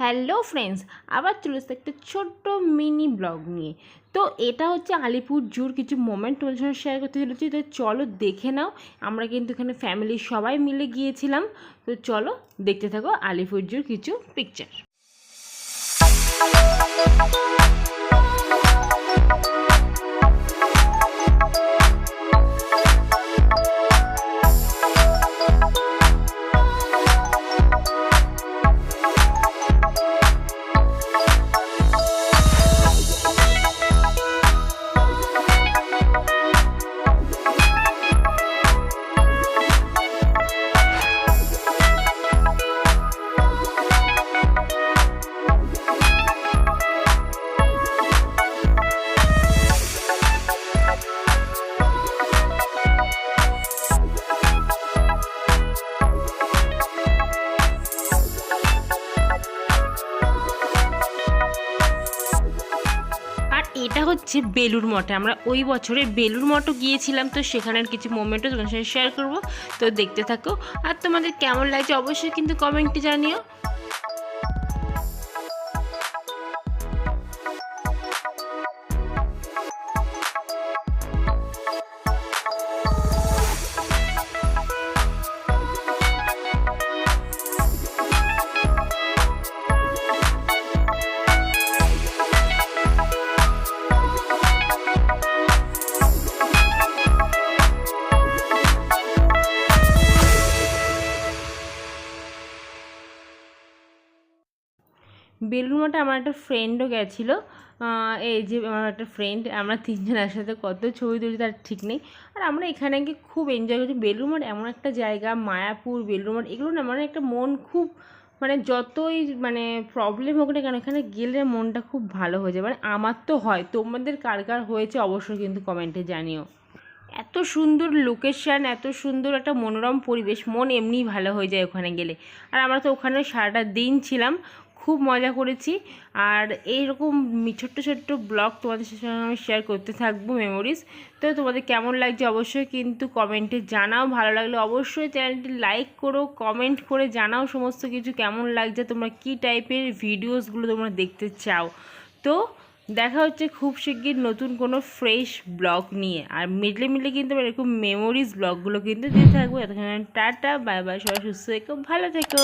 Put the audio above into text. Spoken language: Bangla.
হ্যালো ফ্রেন্ডস, আবার চলে এসেছে একটা ছোট্ট মিনি ব্লগ নিয়ে। তো এটা হচ্ছে আলিপুর জুর কিছু মোমেন্ট তোমাদের সঙ্গে শেয়ার করতে চলেছি। তো চলো দেখে নাও, আমরা কিন্তু এখানে ফ্যামিলির সবাই মিলে গিয়েছিলাম। তো চলো দেখতে থাকো আলিপুর জুর কিছু পিকচার এটা হচ্ছে বেলুর মঠে। আমরা ওই বছরে বেলুর মঠও গিয়েছিলাম, তো সেখানের কিছু মোমেন্টও তোমার সাথে শেয়ার করব। তো দেখতে থাকো। আর তোমাদের কেমন লাগছে অবশ্যই কিন্তু কমেন্টে জানিও। বেলুর মঠে আমার একটা ফ্রেন্ডও গেছিল। এই যে আমার একটা ফ্রেন্ড আমরা তিনজন একসাথে কত ছবি তুলি তার ঠিক নেই। আর আমরা এখানে গিয়ে খুব এনজয় করছি। বেলুর মঠ এমন একটা জায়গা, মায়াপুর বেলুর মঠ এগুলো না মানে একটা মন খুব মানে যতই মানে প্রবলেম হোক না কেন, এখানে গেলে মনটা খুব ভালো হয়ে যায়। মানে আমার তো হয়, তোমাদের কার কার হয়েছে অবশ্যই কিন্তু কমেন্টে জানিও। এত সুন্দর লোকেশান এত সুন্দর একটা মনোরম পরিবেশ, মন এমনিই ভালো হয়ে যায় ওখানে গেলে। আর আমরা তো ওখানে সারাটা দিন ছিলাম খুব মজা করেছি। আর এইরকম ছোট্ট ছোট্ট ব্লগ তোমাদের সাথে আমি শেয়ার করতে থাকব মেমোরিজ তো তোমাদের কেমন লাগছে অবশ্যই কিন্তু কমেন্টে জানাও। ভালো লাগলে অবশ্যই চ্যানেলটি লাইক করো কমেন্ট করে জানাও সমস্ত কিছু কেমন লাগছে, তোমরা কী টাইপের ভিডিওসগুলো তোমরা দেখতে চাও। তো দেখা হচ্ছে খুব শিগগির নতুন কোনো ফ্রেশ ব্লগ নিয়ে। আর মিডলে মিডলে কিন্তু এরকম মেমোরিজ ব্লগগুলো কিন্তু দিতে থাকব। এতক্ষণ টাটা বাই বাই সবাই সুস্থ থেকো, ভালো থেকো।